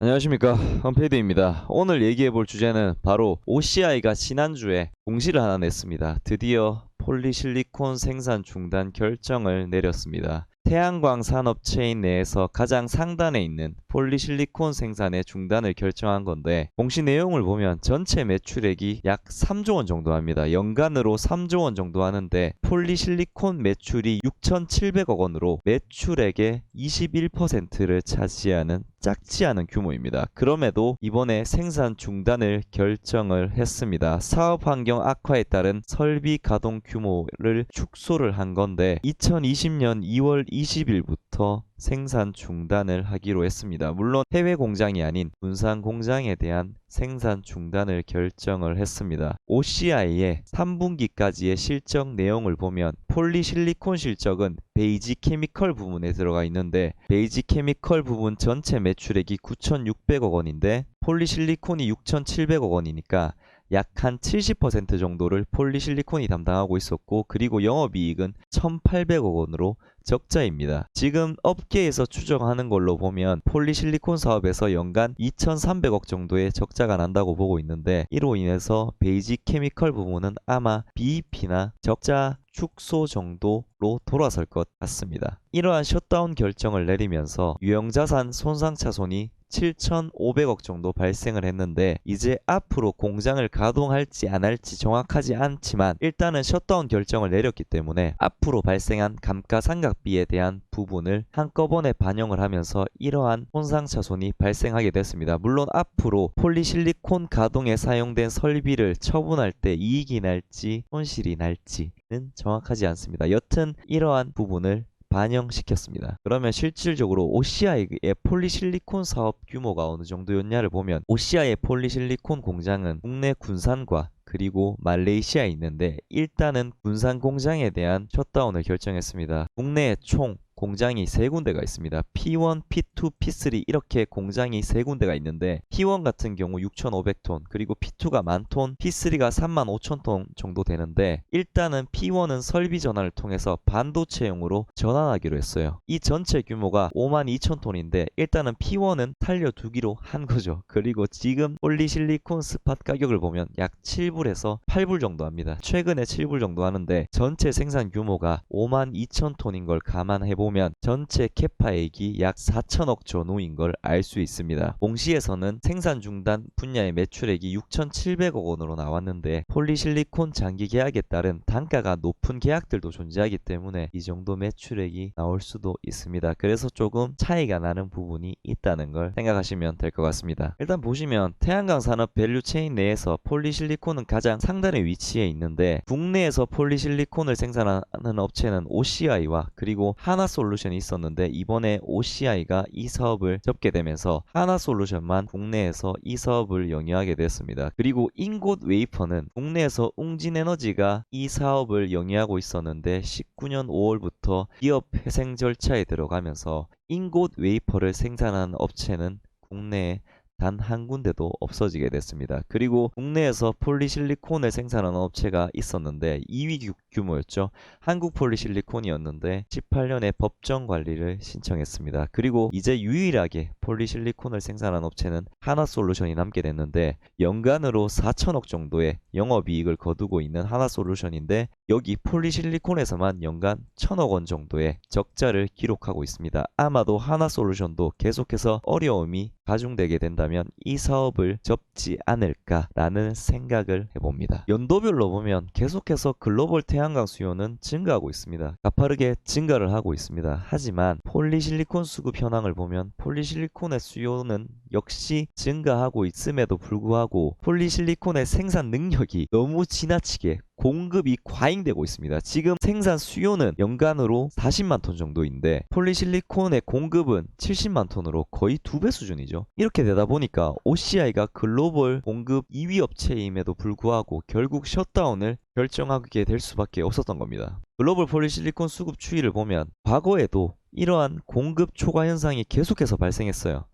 안녕하십니까 헌페이드입니다. 오늘 얘기해 볼 주제는 바로 OCI가 지난주에 공시를 하나 냈습니다. 드디어 폴리실리콘 생산 중단 결정을 내렸습니다. 태양광 산업 체인 내에서 가장 상단에 있는 폴리실리콘 생산의 중단을 결정한 건데 공시 내용을 보면 전체 매출액이 약 3조 원 정도 합니다. 연간으로 3조 원 정도 하는데 폴리실리콘 매출이 6,700억 원으로 매출액의 21%를 차지하는 작지 않은 규모입니다. 그럼에도 이번에 생산 중단을 결정을 했습니다. 사업 환경 악화에 따른 설비 가동 규모를 축소를 한 건데 2020년 2월 20일부터 생산 중단을 하기로 했습니다. 물론 해외 공장이 아닌 군산 공장에 대한 생산 중단을 결정을 했습니다. OCI의 3분기까지의 실적 내용을 보면 폴리실리콘 실적은 베이지 케미컬 부분에 들어가 있는데 베이지 케미컬 부분 전체 매출액이 9,600억 원인데 폴리실리콘이 6,700억 원이니까 약한 70% 정도를 폴리실리콘이 담당하고 있었고 그리고 영업이익은 1,800억 원으로 적자입니다. 지금 업계에서 추정하는 걸로 보면 폴리실리콘 사업에서 연간 2,300억 정도의 적자가 난다고 보고 있는데 이로 인해서 베이직 케미컬 부분은 아마 BEP나 적자 축소 정도로 돌아설 것 같습니다. 이러한 셧다운 결정을 내리면서 유형자산 손상차손이 7,500억 정도 발생을 했는데 이제 앞으로 공장을 가동할지 안 할지 정확하지 않지만 일단은 셧다운 결정을 내렸기 때문에 앞으로 발생한 감가상각비에 대한 부분을 한꺼번에 반영을 하면서 이러한 손상차손이 발생하게 됐습니다. 물론 앞으로 폴리실리콘 가동에 사용된 설비를 처분할 때 이익이 날지 손실이 날지는 정확하지 않습니다. 여튼 이러한 부분을 반영시켰습니다. 그러면 실질적으로 OCI의 폴리실리콘 사업 규모가 어느 정도였냐를 보면 OCI의 폴리실리콘 공장은 국내 군산과 그리고 말레이시아에 있는데 일단은 군산 공장에 대한 셧다운을 결정했습니다. 국내에 총 공장이 세 군데가 있습니다. P1, P2, P3 이렇게 공장이 세 군데가 있는데 P1 같은 경우 6,500톤 그리고 P2가 만 톤, P3가 3만 5천 톤 정도 되는데 일단은 P1은 설비 전환을 통해서 반도체용으로 전환하기로 했어요. 이 전체 규모가 5만 2천 톤인데 일단은 P1은 살려두기로 한 거죠. 그리고 지금 폴리실리콘 스팟 가격을 보면 약 7불에서 8불 정도 합니다. 최근에 7불 정도 하는데 전체 생산 규모가 5만 2천 톤인 걸 감안해 보면 보면 전체 캐파액이 약 4천억 전후인 걸 알 수 있습니다. 공시에서는 생산 중단 분야의 매출액이 6,700억 원으로 나왔는데 폴리실리콘 장기 계약에 따른 단가가 높은 계약들도 존재하기 때문에 이 정도 매출액이 나올 수도 있습니다. 그래서 조금 차이가 나는 부분이 있다는 걸 생각하시면 될 것 같습니다. 일단 보시면 태양광 산업 밸류 체인 내에서 폴리실리콘은 가장 상단에 위치해 있는데 국내에서 폴리실리콘을 생산하는 업체는 OCI와 그리고 하나 솔루션이 있었는데 이번에 OCI가 이 사업을 접게 되면서 하나 솔루션만 국내에서 이 사업을 영위하게 됐습니다. 그리고 인곳 웨이퍼는 국내에서 웅진에너지가 이 사업을 영위하고 있었는데 19년 5월부터 기업 회생 절차에 들어가면서 인곳 웨이퍼를 생산하는 업체는 국내에 단한 군데도 없어지게 됐습니다. 그리고 국내에서 폴리실리콘을 생산하는 업체가 있었는데 2위 규모였죠. 한국 폴리실리콘이었는데 18년에 법정 관리를 신청했습니다. 그리고 이제 유일하게 폴리실리콘을 생산한 업체는 하나솔루션이 남게 됐는데 연간으로 4천억 정도의 영업이익을 거두고 있는 하나솔루션인데 여기 폴리실리콘에서만 연간 1천억 원 정도의 적자를 기록하고 있습니다. 아마도 하나솔루션도 계속해서 어려움이 가중되게 된다면 이 사업을 접지 않을까라는 생각을 해봅니다. 연도별로 보면 계속해서 글로벌 태양 광 수요는 증가하고 있습니다. 가파르게 증가를 하고 있습니다. 하지만 폴리실리콘 수급 현황을 보면 폴리실리콘의 수요는 역시 증가하고 있음에도 불구하고 폴리실리콘의 생산 능력이 너무 지나치게 공급이 과잉되고 있습니다. 지금 생산 수요는 연간으로 40만 톤 정도인데 폴리실리콘의 공급은 70만 톤으로 거의 두 배 수준이죠. 이렇게 되다 보니까 OCI가 글로벌 공급 2위 업체임에도 불구하고 결국 셧다운을 결정하게 될 수밖에 없었던 겁니다. 글로벌 폴리실리콘 수급 추이를 보면 과거에도 이러한 공급 초과 현상이 계속해서 발생했어요.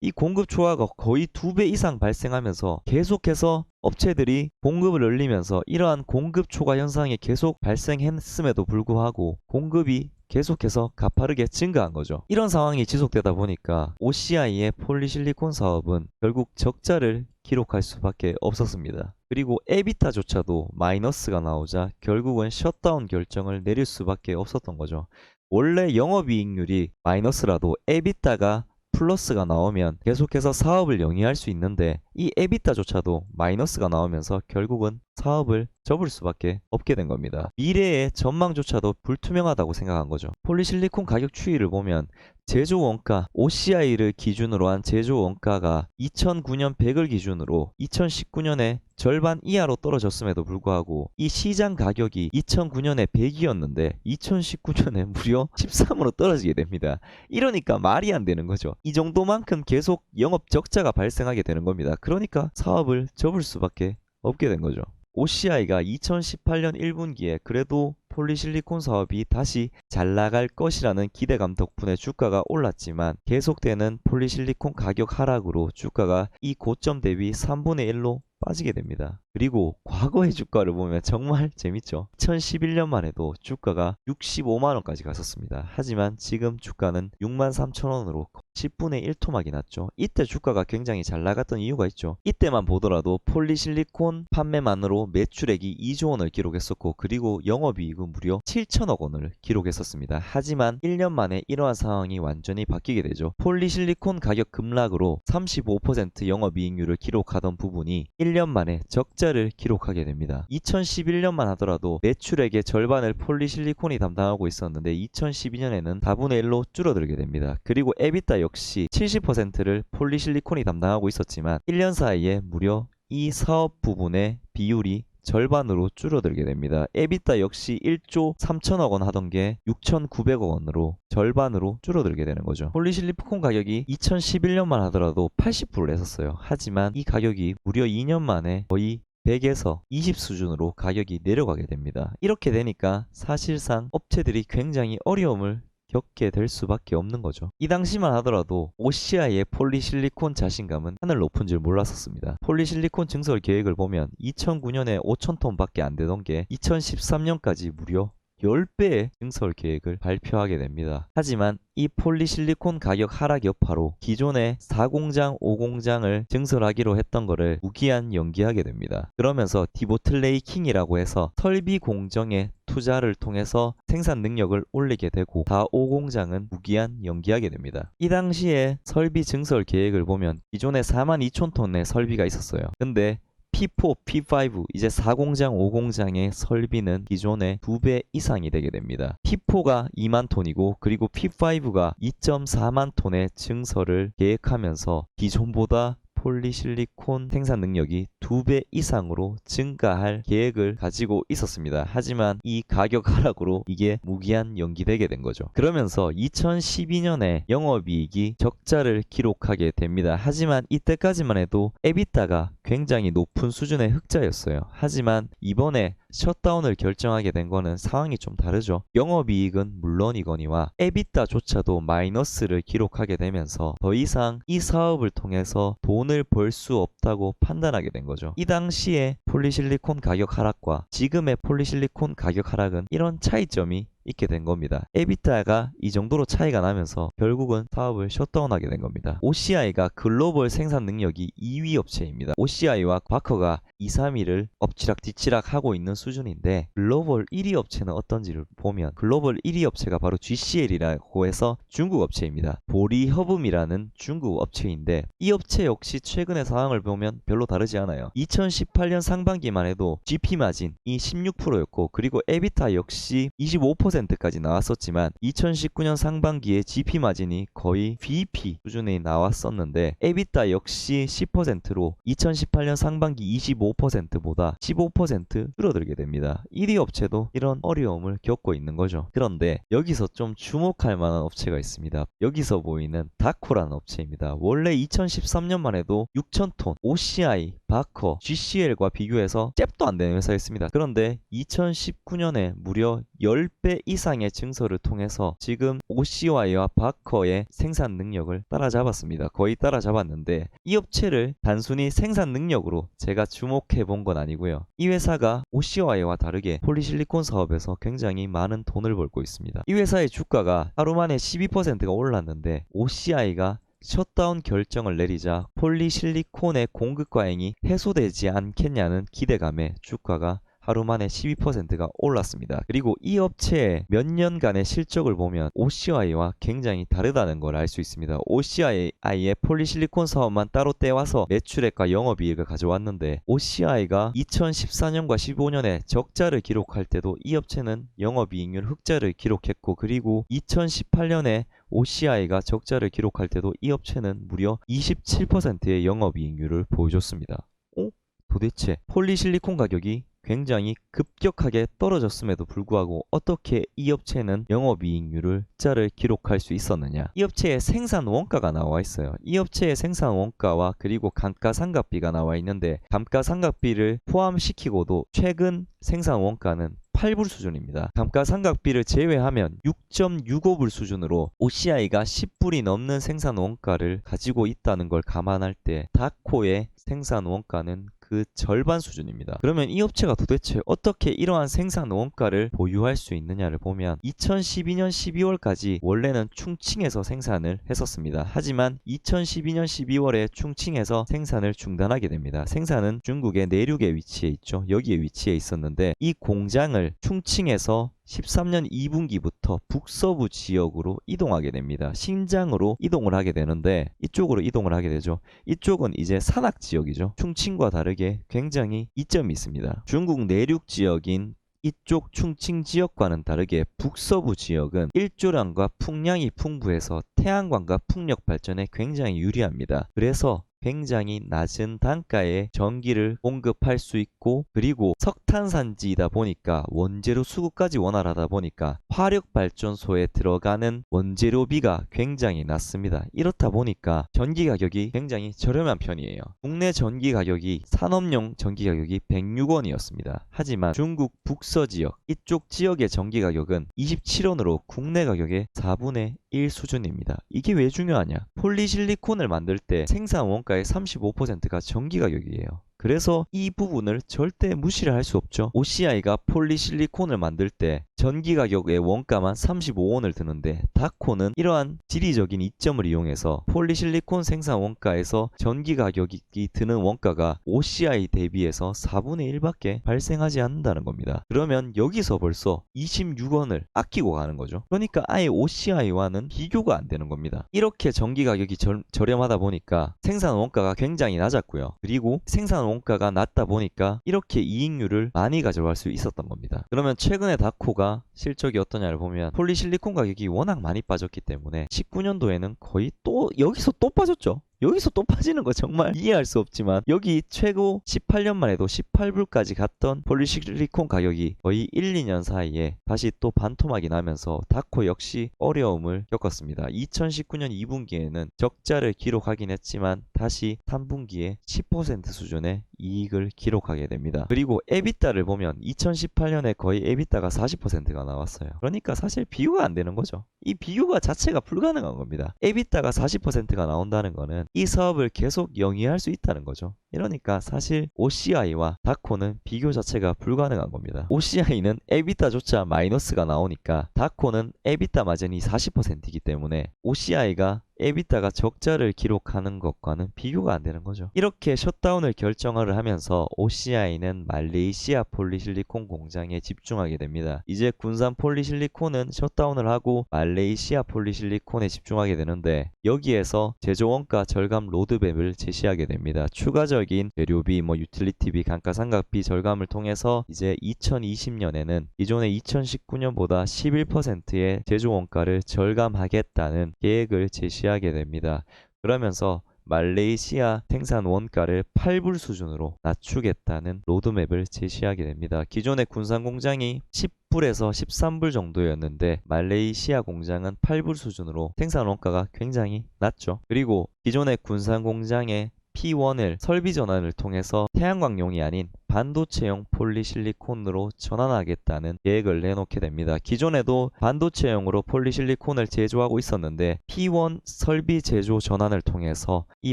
이 공급 초과가 거의 두 배 이상 발생하면서 계속해서 업체들이 공급을 늘리면서 이러한 공급 초과 현상이 계속 발생했음에도 불구하고 공급이 계속해서 가파르게 증가한 거죠. 이런 상황이 지속되다 보니까 OCI의 폴리실리콘 사업은 결국 적자를 기록할 수밖에 없었습니다. 그리고 에비타조차도 마이너스가 나오자 결국은 셧다운 결정을 내릴 수밖에 없었던 거죠. 원래 영업이익률이 마이너스라도 에비타가 플러스가 나오면 계속해서 사업을 영위할 수 있는데 이 에비타조차도 마이너스가 나오면서 결국은 사업을 접을 수밖에 없게 된 겁니다. 미래의 전망조차도 불투명하다고 생각한 거죠. 폴리실리콘 가격 추이를 보면 제조 원가 OCI를 기준으로 한 제조 원가가 2009년 100을 기준으로 2019년에 절반 이하로 떨어졌음에도 불구하고 이 시장 가격이 2009년에 100이었는데 2019년에 무려 13으로 떨어지게 됩니다. 이러니까 말이 안 되는 거죠. 이 정도만큼 계속 영업 적자가 발생하게 되는 겁니다. 그러니까 사업을 접을 수밖에 없게 된 거죠. OCI가 2018년 1분기에 그래도 폴리실리콘 사업이 다시 잘 나갈 것이라는 기대감 덕분에 주가가 올랐지만 계속되는 폴리실리콘 가격 하락으로 주가가 이 고점 대비 3분의 1로 빠지게 됩니다. 그리고 과거의 주가를 보면 정말 재밌죠. 2011년만 해도 주가가 65만원까지 갔었습니다. 하지만 지금 주가는 63,000원으로 10분의 1토막이 났죠. 이때 주가가 굉장히 잘 나갔던 이유가 있죠. 이때만 보더라도 폴리실리콘 판매만으로 매출액이 2조 원을 기록했었고 그리고 영업이익은 무려 7천억 원을 기록했었습니다. 하지만 1년 만에 이러한 상황이 완전히 바뀌게 되죠. 폴리실리콘 가격 급락으로 35% 영업이익률을 기록하던 부분이 1년 만에 적 자를 기록하게 됩니다. 2011년만 하더라도 매출액의 절반을 폴리실리콘이 담당하고 있었는데 2012년에는 4분의 1로 줄어들게 됩니다. 그리고 에비타 역시 70%를 폴리실리콘이 담당하고 있었지만 1년 사이에 무려 이 사업 부분의 비율이 절반으로 줄어들게 됩니다. 에비타 역시 1조 3천억 원 하던 게 6,900억 원으로 절반으로 줄어들게 되는 거죠. 폴리실리콘 가격이 2011년만 하더라도 80불을 했었어요. 하지만 이 가격이 무려 2년 만에 거의 100에서 20 수준으로 가격이 내려가게 됩니다. 이렇게 되니까 사실상 업체들이 굉장히 어려움을 겪게 될 수밖에 없는 거죠. 이 당시만 하더라도 OCI의 폴리실리콘 자신감은 하늘 높은 줄 몰랐었습니다. 폴리실리콘 증설 계획을 보면 2009년에 5,000톤밖에 안 되던 게 2013년까지 무려 10배의 증설 계획을 발표하게 됩니다. 하지만 이 폴리실리콘 가격 하락 여파로 기존의 4공장, 5공장을 증설하기로 했던 거를 무기한 연기하게 됩니다. 그러면서 디보틀레이킹이라고 해서 설비 공정의 투자를 통해서 생산 능력을 올리게 되고 다 5공장은 무기한 연기하게 됩니다. 이 당시에 설비 증설 계획을 보면 기존에 4만 2천 톤의 설비가 있었어요. 근데 P4, P5 이제 4공장, 5공장의 설비는 기존의 2배 이상이 되게 됩니다. P4가 2만 톤이고 그리고 P5가 2.4만 톤의 증설을 계획하면서 기존보다 폴리실리콘 생산 능력이 2배 이상으로 증가할 계획을 가지고 있었습니다. 하지만 이 가격 하락으로 이게 무기한 연기되게 된 거죠. 그러면서 2012년에 영업이익이 적자를 기록하게 됩니다. 하지만 이때까지만 해도 에비타가 굉장히 높은 수준의 흑자였어요. 하지만 이번에 셧다운을 결정하게 된 거는 상황이 좀 다르죠. 영업이익은 물론이거니와 에비타조차도 마이너스를 기록하게 되면서 더 이상 이 사업을 통해서 돈을 벌 수 없다고 판단하게 된 거죠. 이 당시에 폴리실리콘 가격 하락과 지금의 폴리실리콘 가격 하락은 이런 차이점이 있게 된 겁니다. 에비타가 이 정도로 차이가 나면서 결국은 사업을 셧다운하게 된 겁니다. OCI가 글로벌 생산 능력이 2위 업체입니다. OCI와 과커가 2, 3위를 엎치락 뒤치락 하고 있는 수준인데 글로벌 1위 업체는 어떤지를 보면 글로벌 1위 업체가 바로 GCL이라고 해서 중국 업체입니다. 보리허브이라는 중국 업체인데 이 업체 역시 최근의 상황을 보면 별로 다르지 않아요. 2018년 상반기만 해도 GP 마진이 16%였고 그리고 에비타 역시 25% 까지 나왔었지만 2019년 상반기에 GP 마진이 거의 VP 수준에 나왔었는데 에비타 역시 10%로 2018년 상반기 25%보다 15% 줄어들게 됩니다. 1위 업체도 이런 어려움을 겪고 있는 거죠. 그런데 여기서 좀 주목할 만한 업체가 있습니다. 여기서 보이는 다코라는 업체입니다. 원래 2013년만 해도 6,000톤 OCI, 바커, GCL과 비교 비교해서 잽도 안 되는 회사였습니다. 그런데 2019년에 무려 10배 이상의 증설을 통해서 지금 OCY와 바커의 생산 능력을 따라잡았습니다. 거의 따라잡았는데 이 업체를 단순히 생산 능력으로 제가 주목해 본 건 아니고요. 이 회사가 OCY와 다르게 폴리실리콘 사업에서 굉장히 많은 돈을 벌고 있습니다. 이 회사의 주가가 하루 만에 12%가 올랐는데 OCI가 셧다운 결정을 내리자 폴리실리콘의 공급 과잉이 해소되지 않겠냐는 기대감에 주가가 하루 만에 12%가 올랐습니다. 그리고 이 업체의 몇 년간의 실적을 보면 OCI와 굉장히 다르다는 걸 알 수 있습니다. OCI의 폴리실리콘 사업만 따로 떼와서 매출액과 영업이익을 가져왔는데 OCI가 2014년과 15년에 적자를 기록할 때도 이 업체는 영업이익률 흑자를 기록했고 그리고 2018년에 OCI가 적자를 기록할 때도 이 업체는 무려 27%의 영업이익률을 보여줬습니다. 어? 도대체 폴리실리콘 가격이 굉장히 급격하게 떨어졌음에도 불구하고 어떻게 이 업체는 영업이익률을 흑자를 기록할 수 있었느냐? 이 업체의 생산 원가가 나와 있어요. 이 업체의 생산 원가와 그리고 감가상각비가 나와 있는데 감가상각비를 포함시키고도 최근 생산 원가는 8불 수준입니다. 감가상각비를 제외하면 6.65불 수준으로 OCI가 10불이 넘는 생산 원가를 가지고 있다는 걸 감안할 때 다코의 생산 원가는 그 절반 수준입니다. 그러면 이 업체가 도대체 어떻게 이러한 생산 원가를 보유할 수 있느냐를 보면 2012년 12월까지 원래는 충칭에서 생산을 했었습니다. 하지만 2012년 12월에 충칭에서 생산을 중단하게 됩니다. 생산은 중국의 내륙에 위치해 있죠. 여기에 위치해 있었는데 이 공장을 충칭에서 13년 2분기부터 북서부 지역으로 이동하게 됩니다. 신장으로 이동을 하게 되는데 이쪽으로 이동을 하게 되죠. 이쪽은 이제 산악 지역이죠. 충칭과 다르게 굉장히 이점이 있습니다. 중국 내륙 지역인 이쪽 충칭 지역과는 다르게 북서부 지역은 일조량과 풍량이 풍부해서 태양광과 풍력 발전에 굉장히 유리합니다. 그래서 굉장히 낮은 단가에 전기를 공급할 수 있고 그리고 석탄산지이다 보니까 원재료 수급까지 원활하다 보니까 화력 발전소에 들어가는 원재료비가 굉장히 낮습니다. 이렇다 보니까 전기 가격이 굉장히 저렴한 편이에요. 국내 전기 가격이 산업용 전기 가격이 106원이었습니다. 하지만 중국 북서 지역 이쪽 지역의 전기 가격은 27원으로 국내 가격의 4분의 1 수준입니다. 이게 왜 중요하냐? 폴리실리콘을 만들 때 생산 원가 의 35%가 전기 가격이에요. 그래서 이 부분을 절대 무시를 할 수 없죠. OCI가 폴리실리콘을 만들 때 전기 가격의 원가만 35원을 드는데 다코는 이러한 지리적인 이점을 이용해서 폴리실리콘 생산 원가에서 전기 가격이 드는 원가가 OCI 대비해서 4분의 1밖에 발생하지 않는다는 겁니다. 그러면 여기서 벌써 26원을 아끼고 가는 거죠. 그러니까 아예 OCI와는 비교가 안 되는 겁니다. 이렇게 전기 가격이 절, 저렴하다 보니까 생산 원가가 굉장히 낮았고요. 그리고 생산 원가가 낮다 보니까 이렇게 이익률을 많이 가져갈 수 있었던 겁니다. 그러면 최근에 다코가 실적이 어떠냐를 보면 폴리실리콘 가격이 워낙 많이 빠졌기 때문에 19년도에는 거의 또 여기서 또 빠졌죠. 여기서 또 빠지는 거 정말 이해할 수 없지만 여기 최고 18년만 해도 18불까지 갔던 폴리실리콘 가격이 거의 1, 2년 사이에 다시 또 반토막이 나면서 다코 역시 어려움을 겪었습니다. 2019년 2분기에는 적자를 기록하긴 했지만 다시 3분기에 10% 수준의 이익을 기록하게 됩니다. 그리고 에비타를 보면 2018년에 거의 에비타가 40%가 나왔어요. 그러니까 사실 비교가 안 되는 거죠. 이 비교가 자체가 불가능한 겁니다. 에비타가 40%가 나온다는 거는 이 사업을 계속 영위할 수 있다는 거죠. 이러니까 사실 OCI와 다코는 비교 자체가 불가능한 겁니다. OCI는 에비타조차 마이너스가 나오니까 다코는 에비타 마진이 40%이기 때문에 OCI가 에비타가 적자를 기록하는 것과는 비교가 안 되는 거죠. 이렇게 셧다운을 결정을 하면서 OCI는 말레이시아 폴리실리콘 공장에 집중하게 됩니다. 이제 군산 폴리실리콘은 셧다운을 하고 말레이시아 폴리실리콘에 집중하게 되는데 여기에서 제조 원가 절감 로드맵을 제시하게 됩니다. 추가적인 재료비, 뭐 유틸리티비, 감가상각비 절감을 통해서 이제 2020년에는 기존의 2019년보다 11%의 제조 원가를 절감하겠다는 계획을 제시 하게 하게 됩니다. 그러면서 말레이시아 생산 원가를 8불 수준으로 낮추겠다는 로드맵을 제시하게 됩니다. 기존의 군산 공장이 10불에서 13불 정도였는데 말레이시아 공장은 8불 수준으로 생산 원가가 굉장히 낮죠. 그리고 기존의 군산 공장의 P1을 설비 전환을 통해서 태양광용이 아닌 반도체용 폴리실리콘으로 전환하겠다는 계획을 내놓게 됩니다. 기존에도 반도체용으로 폴리실리콘을 제조하고 있었는데 P1 설비 제조 전환을 통해서 이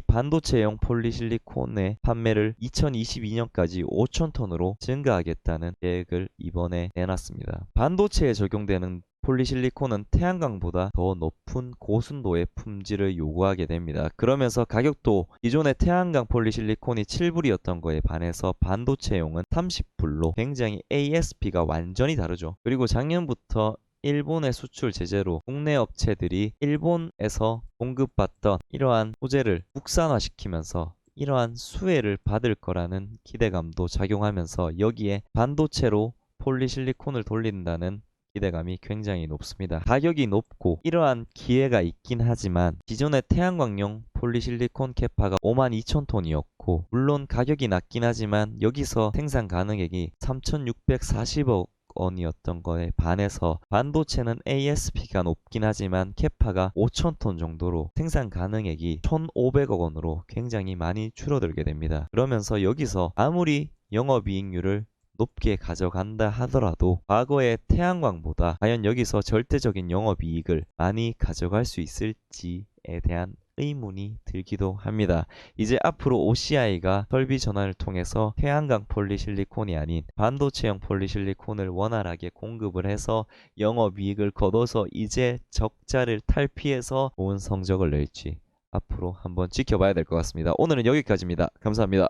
반도체용 폴리실리콘의 판매를 2022년까지 5천 톤으로 증가하겠다는 계획을 이번에 내놨습니다. 반도체에 적용되는 폴리실리콘은 태양광보다 더 높은 고순도의 품질을 요구하게 됩니다. 그러면서 가격도 기존의 태양광 폴리실리콘이 7불이었던 거에 반해서 반도체용은 30불로 굉장히 ASP가 완전히 다르죠. 그리고 작년부터 일본의 수출 제재로 국내 업체들이 일본에서 공급받던 이러한 소재를 국산화시키면서 이러한 수혜를 받을 거라는 기대감도 작용하면서 여기에 반도체로 폴리실리콘을 돌린다는 기대감이 굉장히 높습니다. 가격이 높고 이러한 기회가 있긴 하지만 기존의 태양광용 폴리실리콘 캐파가 52,000톤이었고 물론 가격이 낮긴 하지만 여기서 생산 가능액이 3,640억 원이었던 거에 반해서 반도체는 ASP가 높긴 하지만 캐파가 5,000톤 정도로 생산 가능액이 1,500억 원으로 굉장히 많이 줄어들게 됩니다. 그러면서 여기서 아무리 영업이익률을 높게 가져간다 하더라도 과거의 태양광보다 과연 여기서 절대적인 영업이익을 많이 가져갈 수 있을지에 대한 의문이 들기도 합니다. 이제 앞으로 OCI가 설비 전환을 통해서 태양광 폴리실리콘이 아닌 반도체형 폴리실리콘을 원활하게 공급을 해서 영업이익을 거둬서 이제 적자를 탈피해서 좋은 성적을 낼지 앞으로 한번 지켜봐야 될 것 같습니다. 오늘은 여기까지입니다. 감사합니다.